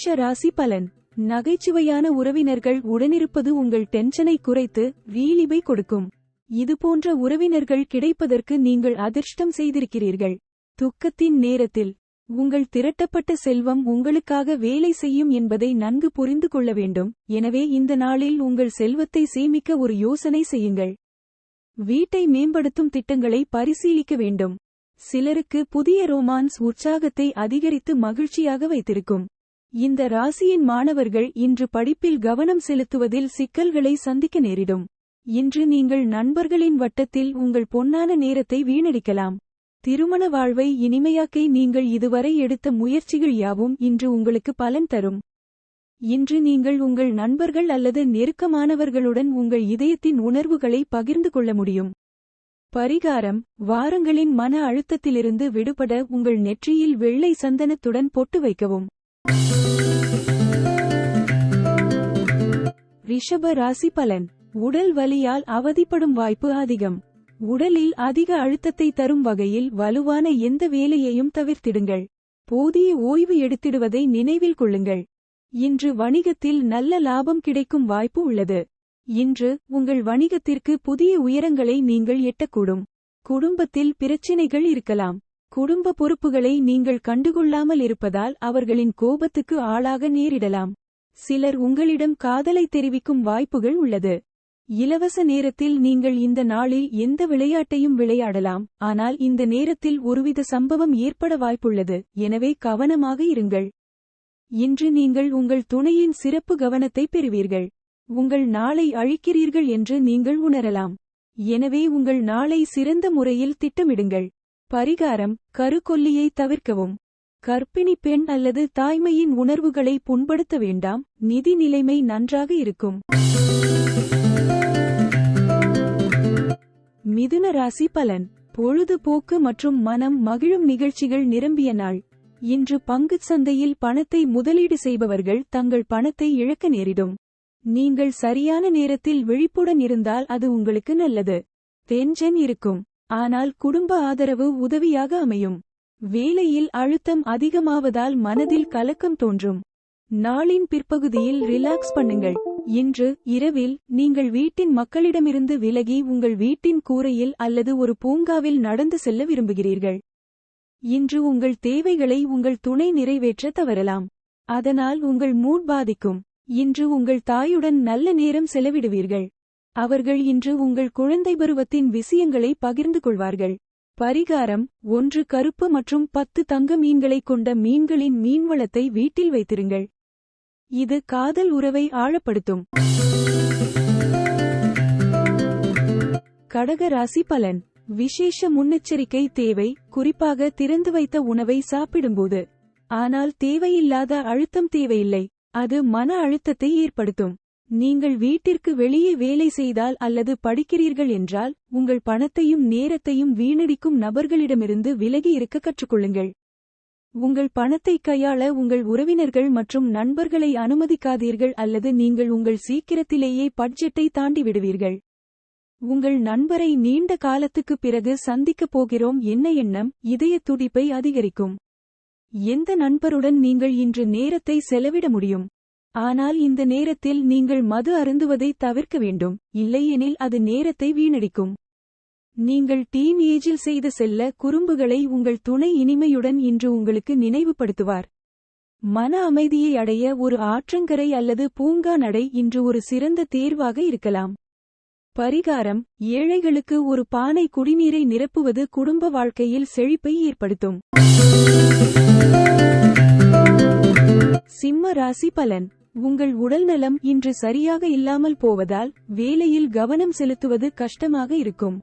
மேஷ ராசி பலன். நகைச்சுவையான உறவினர்கள் உடனிருப்பது உங்கள் டென்ஷனை குறைத்து ரீலிபை கொடுக்கும். இதுபோன்ற உறவினர்கள் கிடைப்பதற்கு நீங்கள் அதிர்ஷ்டம் செய்திருக்கிறீர்கள். துக்கத்தின் நேரத்தில். உங்கள் திரட்டப்பட்ட செல்வம் உங்களுக்காக வேலை செய்யும் என்பதை நன்கு புரிந்து கொள்ள வேண்டும். எனவே இந்த நாளில் உங்கள் செல்வத்தை சேமிக்க ஒரு யோசனை செய்யுங்கள். வீட்டை மேம்படுத்தும் திட்டங்களை பரிசீலிக்க வேண்டும். சிலருக்கு புதிய ரோமான்ஸ் உற்சாகத்தை அதிகரித்து மகிழ்ச்சியாக வைத்திருக்கும். இந்த ராசியின் மாணவர்கள் இன்று படிப்பில் கவனம் செலுத்துவதில் சிக்கல்களை சந்திக்க நேரிடும். இன்று நீங்கள் நண்பர்களின் வட்டத்தில் உங்கள் பொன்னான நேரத்தை வீணடிக்கலாம். திருமண வாழ்வை இனிமையாக்கை நீங்கள் இதுவரை எடுத்த முயற்சிகள் யாவும் இன்று உங்களுக்கு பலன் தரும். இன்று நீங்கள் உங்கள் நண்பர்கள் அல்லது நெருக்கமானவர்களுடன் உங்கள் இதயத்தின் உணர்வுகளை பகிர்ந்து கொள்ள முடியும். பரிகாரம் வாரங்களின் மன அழுத்தத்திலிருந்து விடுபட உங்கள் நெற்றியில் வெள்ளை சந்தனத்துடன் பொட்டு வைக்கவும். ரிஷப ராசி பலன். உடல் வலியால் அவதிப்படும் வாய்ப்பு அதிகம். உடலில் அதிக அழுத்தத்தை தரும் வகையில் வலுவான எந்த வேலையையும் தவிர்த்திடுங்கள். போதிய ஓய்வு எடுத்திடுவதை நினைவில் கொள்ளுங்கள். இன்று வணிகத்தில் நல்ல லாபம் கிடைக்கும் வாய்ப்பு உள்ளது. இன்று உங்கள் வணிகத்திற்கு புதிய உயரங்களை நீங்கள் எட்டக்கூடும். குடும்பத்தில் பிரச்சினைகள் இருக்கலாம். குடும்ப பொறுப்புகளை நீங்கள் கண்டுகொள்ளாமல் இருப்பதால் அவர்களின் கோபத்துக்கு ஆளாக நேரிடலாம். சிலர் உங்களிடம் காதலை தெரிவிக்கும் வாய்ப்புகள் உள்ளது. இலவச நேரத்தில் நீங்கள் இந்த நாளில் எந்த விளையாட்டையும் விளையாடலாம். ஆனால் இந்த நேரத்தில் ஒருவித சம்பவம் ஏற்பட வாய்ப்புள்ளது. எனவே கவனமாக இருங்கள். இன்று நீங்கள் உங்கள் துணையின் சிறப்பு கவனத்தை பெறுவீர்கள். உங்கள் நாளை அழிக்கிறீர்கள் என்று நீங்கள் உணரலாம். எனவே உங்கள் நாளை சிறந்த முறையில் திட்டமிடுங்கள். பரிகாரம் கருக்கொல்லியை தவிர்க்கவும். கர்ப்பிணி பெண் அல்லது தாய்மையின் உணர்வுகளை புண்படுத்த வேண்டாம் நிதி நிலைமை நன்றாக இருக்கும். மிதுன ராசி பலன் பொழுதுபோக்கு மற்றும் மனம் மகிழும் நிகழ்ச்சிகள் நிரம்பிய நாள். இன்று பங்குச் சந்தையில் பணத்தை முதலீடு செய்பவர்கள் தங்கள் பணத்தை இழக்க நேரிடும். நீங்கள் சரியான நேரத்தில் விழிப்புடன் இருந்தால் அது உங்களுக்கு நல்லது. டென்ஷன் இருக்கும். ஆனால் குடும்ப ஆதரவு உதவியாக அமையும். வேலையில் அழுத்தம் அதிகமாவதால் மனதில் கலக்கம் தோன்றும். நாளின் பிற்பகுதியில் ரிலாக்ஸ் பண்ணுங்கள். இன்று இரவில் நீங்கள் வீட்டின் மக்களிடமிருந்து விலகி உங்கள் வீட்டின் கூரையில் அல்லது ஒரு பூங்காவில் நடந்து செல்ல விரும்புகிறீர்கள். இன்று உங்கள் தேவைகளை உங்கள் துணை நிறைவேற்ற தவறலாம். அதனால் உங்கள் மூட் பாதிக்கும். இன்று உங்கள் தாயுடன் நல்ல நேரம் செலவிடுவீர்கள். அவர்கள் இன்று உங்கள் குழந்தை பருவத்தின் விஷயங்களை பகிர்ந்து கொள்வார்கள். பரிகாரம் ஒன்று கருப்பு மற்றும் பத்து தங்க மீன்களைக் கொண்ட மீன்களின் மீன்வளத்தை வீட்டில் வைத்திருங்கள். இது காதல் உறவை ஆழப்படுத்தும். கடக ராசி பலன். விசேஷ முன்னெச்சரிக்கை தேவை குறிப்பாக திறந்து வைத்த உணவை சாப்பிடும்போது. ஆனால் தேவையில்லாத அழுத்தம் தேவையில்லை. அது மன அழுத்தத்தை ஏற்படுத்தும். நீங்கள் வீட்டிற்கு வெளியே வேலை செய்தால் அல்லது படிக்கிறீர்கள் என்றால் உங்கள் பணத்தையும் நேரத்தையும் வீணடிக்கும் நபர்களிடமிருந்து விலகி இருக்க கற்றுக்கொள்ளுங்கள். உங்கள் பணத்தை கையாள உங்கள் உறவினர்கள் மற்றும் நண்பர்களை அனுமதிக்காதீர்கள் அல்லது நீங்கள் உங்கள் சீக்கிரத்திலேயே பட்ஜெட்டை தாண்டி விடுவீர்கள் உங்கள் நண்பரை நீண்ட காலத்துக்குப் பிறகு சந்திக்கப் போகிறோம் என்ன எண்ணம் இதய துடிப்பை அதிகரிக்கும். எந்த நண்பருடன் நீங்கள் இன்று நேரத்தை செலவிட முடியும்? ஆனால் இந்த நேரத்தில் நீங்கள் மது அருந்துவதை தவிர்க்க வேண்டும் இல்லையெனில் அது நேரத்தை வீணடிக்கும். நீங்கள் டீன் ஏஜில் செய்த செல்ல குறும்புகளை உங்கள் துணை இனிமையுடன் இன்று உங்களுக்கு நினைவுபடுத்துவார். மன அமைதியை அடைய ஒரு ஆற்றங்கரை அல்லது பூங்கா நடை இன்று ஒரு சிறந்த தேர்வாக இருக்கலாம். பரிகாரம் ஏழைகளுக்கு ஒரு பானை குடிநீரை நிரப்புவது குடும்ப வாழ்க்கையில் செழிப்பை ஏற்படுத்தும். சிம்ம ராசி பலன். உங்கள் உடல்நலம் இன்று சரியாக இல்லாமல் போவதால் வேலையில் கவனம் செலுத்துவது கஷ்டமாக இருக்கும்.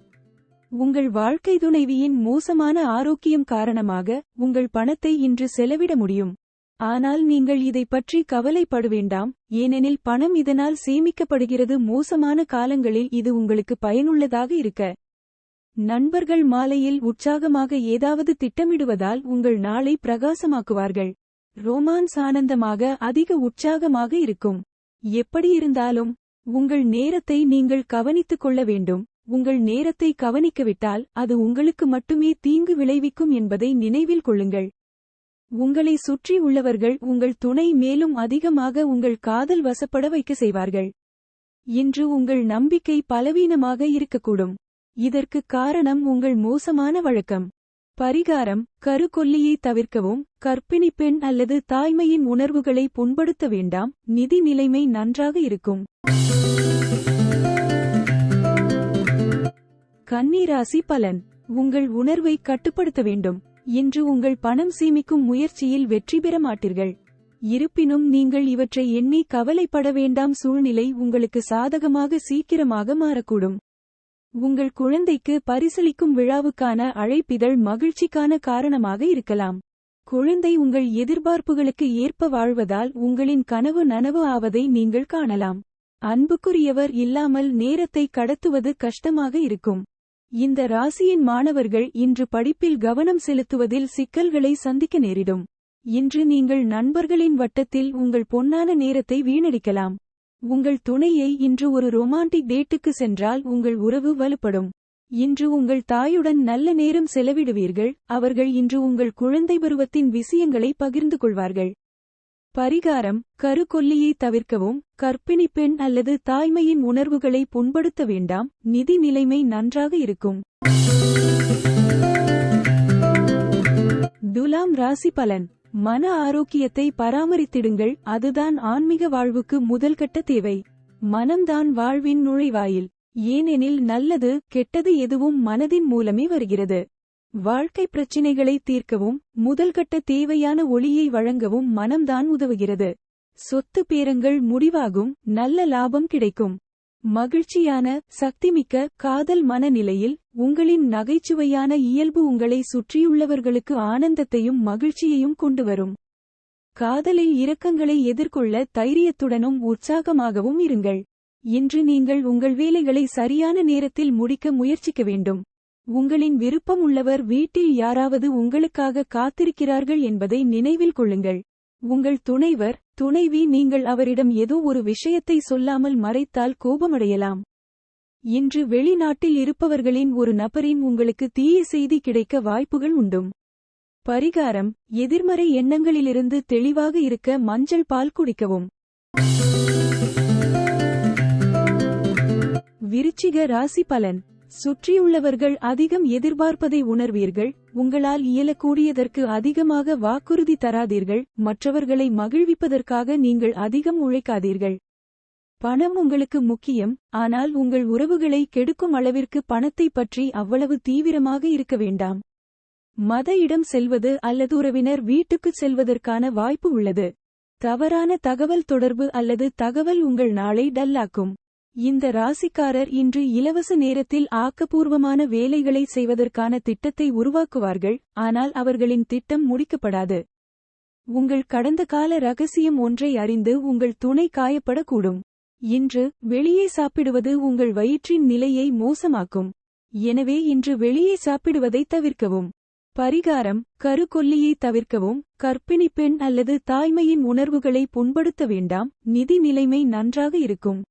உங்கள் வாழ்க்கை துணைவியின் மோசமான ஆரோக்கியம் காரணமாக உங்கள் பணத்தை இன்று செலவிட முடியும். ஆனால் நீங்கள் இதை பற்றி கவலைப்பட வேண்டாம் ஏனெனில் பணம் இதனால் சேமிக்கப்படுகிறது. மோசமான காலங்களில் இது உங்களுக்கு பயனுள்ளதாக இருக்க. நண்பர்கள் மாலையில் உற்சாகமாக ஏதாவது திட்டமிடுவதால் உங்கள் நாளை பிரகாசமாக்குவார்கள். ரோமான்ஸ் ஆனந்தமாக அதிக உற்சாகமாக இருக்கும். எப்படியிருந்தாலும் உங்கள் நேரத்தை நீங்கள் கவனித்துக் கொள்ள வேண்டும். உங்கள் நேரத்தை கவனிக்கவிட்டால் அது உங்களுக்கு மட்டுமே தீங்கு விளைவிக்கும் என்பதை நினைவில் கொள்ளுங்கள். உங்களை சுற்றி உள்ளவர்கள் உங்கள் துணை மேலும் அதிகமாக உங்கள் காதல் வசப்பட வைக்க செய்வார்கள். இன்று உங்கள் நம்பிக்கை பலவீனமாக இருக்கக்கூடும். இதற்கு காரணம் உங்கள் மோசமான வழக்கம். பரிகாரம் கருக்கொல்லியை தவிர்க்கவும் கர்ப்பிணி பெண் அல்லது தாய்மையின் உணர்வுகளை புண்படுத்த வேண்டாம் நிதி நிலைமை நன்றாக இருக்கும். கன்னிராசி பலன் உங்கள் உணர்வை கட்டுப்படுத்த வேண்டும் இன்று உங்கள் பணம் சேமிக்கும் முயற்சியில் வெற்றி பெற மாட்டீர்கள். இருப்பினும் நீங்கள் இவற்றை எண்ணி கவலைப்பட வேண்டாம் சூழ்நிலை உங்களுக்கு சாதகமாக சீக்கிரமாக மாறக்கூடும். உங்கள் குழந்தைக்கு பரிசளிக்கும் விழாவுக்கான அழைப்பிதழ் மகிழ்ச்சிக்கான காரணமாக இருக்கலாம். குழந்தை உங்கள் எதிர்பார்ப்புகளுக்கு ஏற்ப வாழ்வதால் உங்களின் கனவு நனவு ஆவதை நீங்கள் காணலாம். அன்புக்குரியவர் இல்லாமல் நேரத்தை கடத்துவது கஷ்டமாக இருக்கும். இந்த ராசியின் மாணவர்கள் இன்று படிப்பில் கவனம் செலுத்துவதில் சிக்கல்களை சந்திக்க நேரிடும். இன்று நீங்கள் நண்பர்களின் வட்டத்தில் உங்கள் பொன்னான நேரத்தை வீணடிக்கலாம். உங்கள் துணையை இன்று ஒரு ரொமான்டிக் டேட்டுக்கு சென்றால் உங்கள் உறவு வலுப்படும். இன்று உங்கள் தாயுடன் நல்ல நேரம் செலவிடுவீர்கள் அவர்கள் இன்று உங்கள் குழந்தை பருவத்தின் விஷயங்களை பகிர்ந்து கொள்வார்கள். பரிகாரம் கருக்கொல்லியை தவிர்க்கவும் கற்பிணி பெண் அல்லது தாய்மையின் உணர்வுகளை புண்படுத்த வேண்டாம் நிதி நிலைமை நன்றாக இருக்கும். துலாம் ராசி பலன். மன ஆரோக்கியத்தை பராமரித்திடுங்கள். அதுதான் ஆன்மீக வாழ்வுக்கு முதல்கட்ட தேவை. மனம்தான் வாழ்வின் நுழைவாயில். ஏனெனில் நல்லது கெட்டது எதுவும் மனதின் மூலமே வருகிறது. வாழ்க்கை பிரச்சினைகளை தீர்க்கவும் முதல்கட்ட தேவையான ஒளியை வழங்கவும் மனம்தான் உதவுகிறது. சொத்து பேரங்கள் முடிவாகும் நல்ல லாபம் கிடைக்கும். மகிழ்ச்சியான சக்திமிக்க காதல் மனநிலையில் உங்களின் நகைச்சுவையான இயல்பு உங்களை சுற்றியுள்ளவர்களுக்கு ஆனந்தத்தையும் மகிழ்ச்சியையும் கொண்டுவரும். காதலில் இரக்கங்களை எதிர்கொள்ள தைரியத்துடனும் உற்சாகமாகவும் இருங்கள். இன்று நீங்கள் உங்கள் வேலைகளை சரியான நேரத்தில் முடிக்க முயற்சிக்க வேண்டும். உங்களின் விருப்பம் உள்ளவர் வீட்டில் யாராவது உங்களுக்காக காத்திருக்கிறார்கள் என்பதை நினைவில் கொள்ளுங்கள். உங்கள் துணைவர் துணைவி நீங்கள் அவரிடம் ஏதோ ஒரு விஷயத்தை சொல்லாமல் மறைத்தால் கோபமடையலாம். இன்று வெளிநாட்டில் இருப்பவர்களின் ஒரு நபரின் உங்களுக்கு தீய செய்தி கிடைக்க வாய்ப்புகள் உண்டும். பரிகாரம் எதிர்மறை எண்ணங்களிலிருந்து தெளிவாக இருக்க மஞ்சள் பால் குடிக்கவும். விருச்சிக ராசி பலன். சுற்றியுள்ளவர்கள் அதிகம் எதிர்பார்ப்பதை உணர்வீர்கள் உங்களால் இயலக்கூடியதற்கு அதிகமாக வாக்குறுதி தராதீர்கள் மற்றவர்களை மகிழ்விப்பதற்காக நீங்கள் அதிகம் உழைக்காதீர்கள். பணம் உங்களுக்கு முக்கியம் ஆனால் உங்கள் உறவுகளை கெடுக்கும் அளவிற்கு பணத்தை பற்றி அவ்வளவு தீவிரமாக இருக்க வேண்டாம். மத இடம் செல்வது அல்லது உறவினர் வீட்டுக்குச் செல்வதற்கான வாய்ப்பு உள்ளது. தவறான தகவல் தொடர்பு அல்லது தகவல் உங்கள் நாளை டல்லாக்கும். இந்த ராசிக்காரர் இன்று இலவச நேரத்தில் ஆக்கப்பூர்வமான வேலைகளை செய்வதற்கான திட்டத்தை உருவாக்குவார்கள் ஆனால் அவர்களின் திட்டம் முடிக்கப்படாது. உங்கள் கடந்த கால ரகசியம் ஒன்றை அறிந்து உங்கள் துணை காயப்படக்கூடும். இன்று வெளியே சாப்பிடுவது உங்கள் வயிற்றின் நிலையை மோசமாக்கும். எனவே இன்று வெளியே சாப்பிடுவதை தவிர்க்கவும். பரிகாரம் கருக்கொல்லியை தவிர்க்கவும். கற்பிணி பெண் அல்லது தாய்மையின் உணர்வுகளை புண்படுத்த வேண்டாம். நிதி நிலைமை நன்றாக இருக்கும்.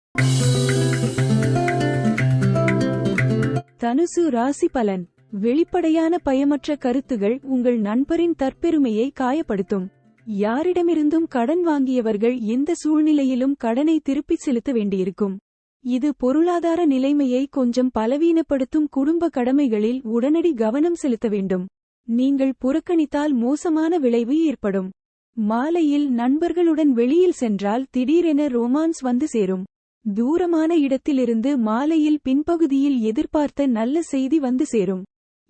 தனுசு ராசி பலன். வெளிப்படையான பயமற்ற கருத்துகள் உங்கள் நண்பரின் தற்பெருமையை காயப்படுத்தும். யாரிடமிருந்தும் கடன் வாங்கியவர்கள் எந்த சூழ்நிலையிலும் கடனை திருப்பிச் செலுத்த வேண்டியிருக்கும். இது பொருளாதார நிலைமையை கொஞ்சம் பலவீனப்படுத்தும் குடும்ப கடமைகளில் உடனடி கவனம் செலுத்த வேண்டும். நீங்கள் புறக்கணித்தால் மோசமான விளைவு ஏற்படும். மாலையில் நண்பர்களுடன் வெளியில் சென்றால் திடீரென ரொமான்ஸ் வந்து சேரும். தூரமான இடத்திலிருந்து மாலையில் பின்பகுதியில் எதிர்பார்த்த நல்ல செய்தி வந்து சேரும்.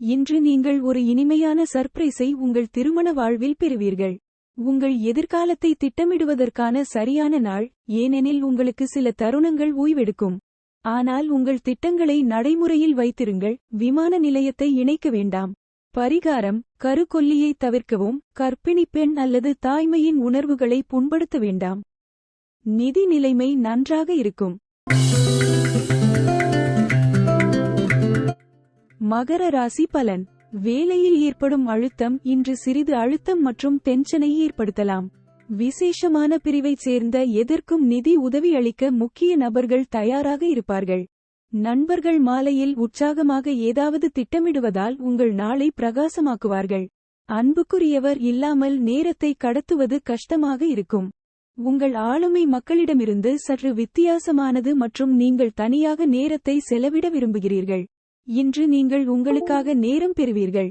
இன்று நீங்கள் ஒரு இனிமையான சர்ப்ரைஸை உங்கள் திருமண வாழ்வில் பெறுவீர்கள். உங்கள் எதிர்காலத்தை திட்டமிடுவதற்கான சரியான நாள் ஏனெனில் உங்களுக்கு சில தருணங்கள் ஓய்வெடுக்கும். ஆனால் உங்கள் திட்டங்களை நடைமுறையில் வைத்திருங்கள் விமான நிலையத்தை இணைக்க வேண்டாம். பரிகாரம் கருக்கொல்லியை தவிர்க்கவும் கற்பிணி பெண் அல்லது தாய்மையின் உணர்வுகளை புண்படுத்த வேண்டாம். நிதி நிலைமை நன்றாக இருக்கும். மகர ராசி பலன். வேலையில் ஏற்படும் அழுத்தம் இன்று சிறிது அழுத்தம் மற்றும் டென்ஷனை ஏற்படுத்தலாம். விசேஷமான பிரிவைச் சேர்ந்த எதற்கும் நிதி உதவி அளிக்க முக்கிய நபர்கள் தயாராக இருப்பார்கள். நண்பர்கள் மாலையில் உற்சாகமாக ஏதாவது திட்டமிடுவதால் உங்கள் நாளை பிரகாசமாக்குவார்கள். அன்புக்குரியவர் இல்லாமல் நேரத்தை கடத்துவது கஷ்டமாக இருக்கும். உங்கள் ஆளுமை மக்களிடமிருந்து சற்று வித்தியாசமானது மற்றும் நீங்கள் தனியாக நேரத்தை செலவிட விரும்புகிறீர்கள். இன்று நீங்கள் உங்களுக்காக நேரம் பெறுவீர்கள்.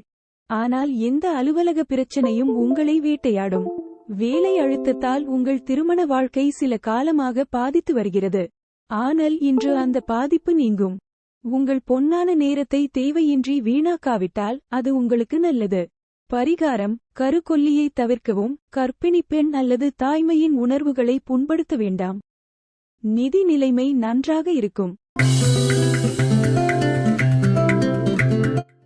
ஆனால் எந்த அலுவலக பிரச்சனையும் உங்களை வேட்டையாடும். வேலை அழுத்தத்தால் உங்கள் திருமண வாழ்க்கை சில காலமாக பாதித்து வருகிறது. ஆனால் இன்று அந்த பாதிப்பு நீங்கும். உங்கள் பொன்னான நேரத்தை தேவையின்றி வீணாக்காவிட்டால் அது உங்களுக்கு நல்லது. பரிகாரம் கருக்கொல்லியை தவிர்க்கவும் கர்ப்பிணி பெண் அல்லது தாய்மையின் உணர்வுகளை புண்படுத்த வேண்டாம். நிதி நிலைமை நன்றாக இருக்கும்.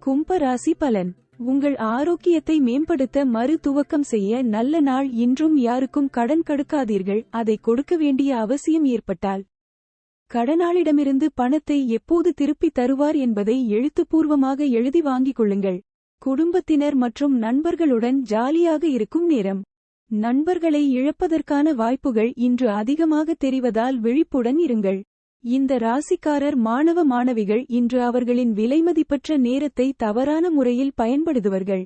கும்பராசி பலன். உங்கள் ஆரோக்கியத்தை மேம்படுத்த மறு துவக்கம் செய்ய நல்ல நாள் இன்றும் யாருக்கும் கடன் கடுக்காதீர்கள். அதை கொடுக்க வேண்டிய அவசியம் ஏற்பட்டால். கடனாளிடமிருந்து பணத்தை எப்போது திருப்பி தருவார் என்பதை எழுத்துப்பூர்வமாக எழுதி வாங்கிக் கொள்ளுங்கள். குடும்பத்தினர் மற்றும் நண்பர்களுடன் ஜாலியாக இருக்கும் நேரம். நண்பர்களை இழப்பதற்கான வாய்ப்புகள் இன்று அதிகமாக தெரிவதால் விழிப்புடன் இருங்கள். இந்த ராசிக்காரர் மாணவ மாணவிகள் இன்று அவர்களின் விலைமதிப்பற்ற நேரத்தை தவறான முறையில் பயன்படுத்துவர்கள்.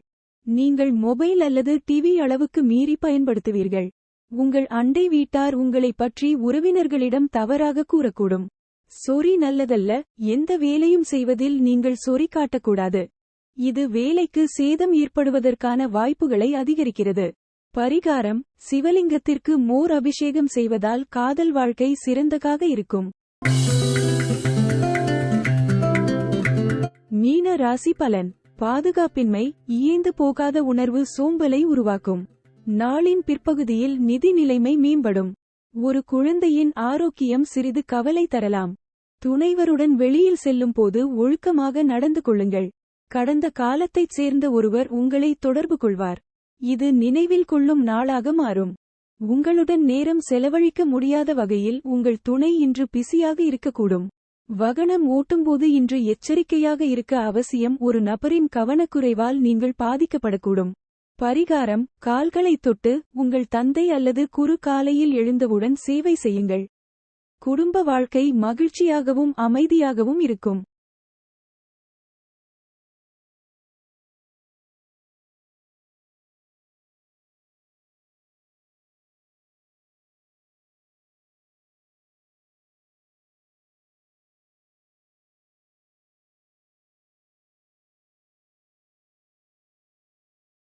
நீங்கள் மொபைல் அல்லது டிவி அளவுக்கு மீறி பயன்படுத்துவீர்கள். உங்கள் அண்டை வீட்டார் உங்களை பற்றி உறவினர்களிடம் தவறாக கூறக்கூடும். சொறி நல்லதல்ல எந்த வேலையும் செய்வதில் நீங்கள் சொறி காட்டக்கூடாது. இது வேலைக்கு சேதம் ஏற்படுவதற்கான வாய்ப்புகளை அதிகரிக்கிறது. பரிகாரம் சிவலிங்கத்திற்கு மோர் அபிஷேகம் செய்வதால் காதல் வாழ்க்கை சிறந்ததாக இருக்கும். மீன ராசி பலன் பாதுகாப்பின்மை இயைந்து போகாத உணர்வு சோம்பலை உருவாக்கும். நாளின் பிற்பகுதியில் நிதி நிலைமை மேம்படும். ஒரு குழந்தையின் ஆரோக்கியம் சிறிது கவலை தரலாம். துணைவருடன் வெளியில் செல்லும் போது ஒழுக்கமாக நடந்து கொள்ளுங்கள். கடந்த காலத்தைச் சேர்ந்த ஒருவர் உங்களை தொடர்பு கொள்வார். இது நினைவில் கொள்ளும் நாளாக மாறும். உங்களுடன் நேரம் செலவழிக்க முடியாத வகையில் உங்கள் துணை இன்று பிஸியாக இருக்கக்கூடும். வகனம் ஓட்டும்போது இன்று எச்சரிக்கையாக இருக்க அவசியம் ஒரு நபரின் கவனக்குறைவால் நீங்கள் பாதிக்கப்படக்கூடும். பரிகாரம் கால்களைத் தொட்டு உங்கள் தந்தை அல்லது குறு காலையில் எழுந்தவுடன் சேவை செய்யுங்கள். குடும்ப வாழ்க்கை மகிழ்ச்சியாகவும் அமைதியாகவும் இருக்கும்.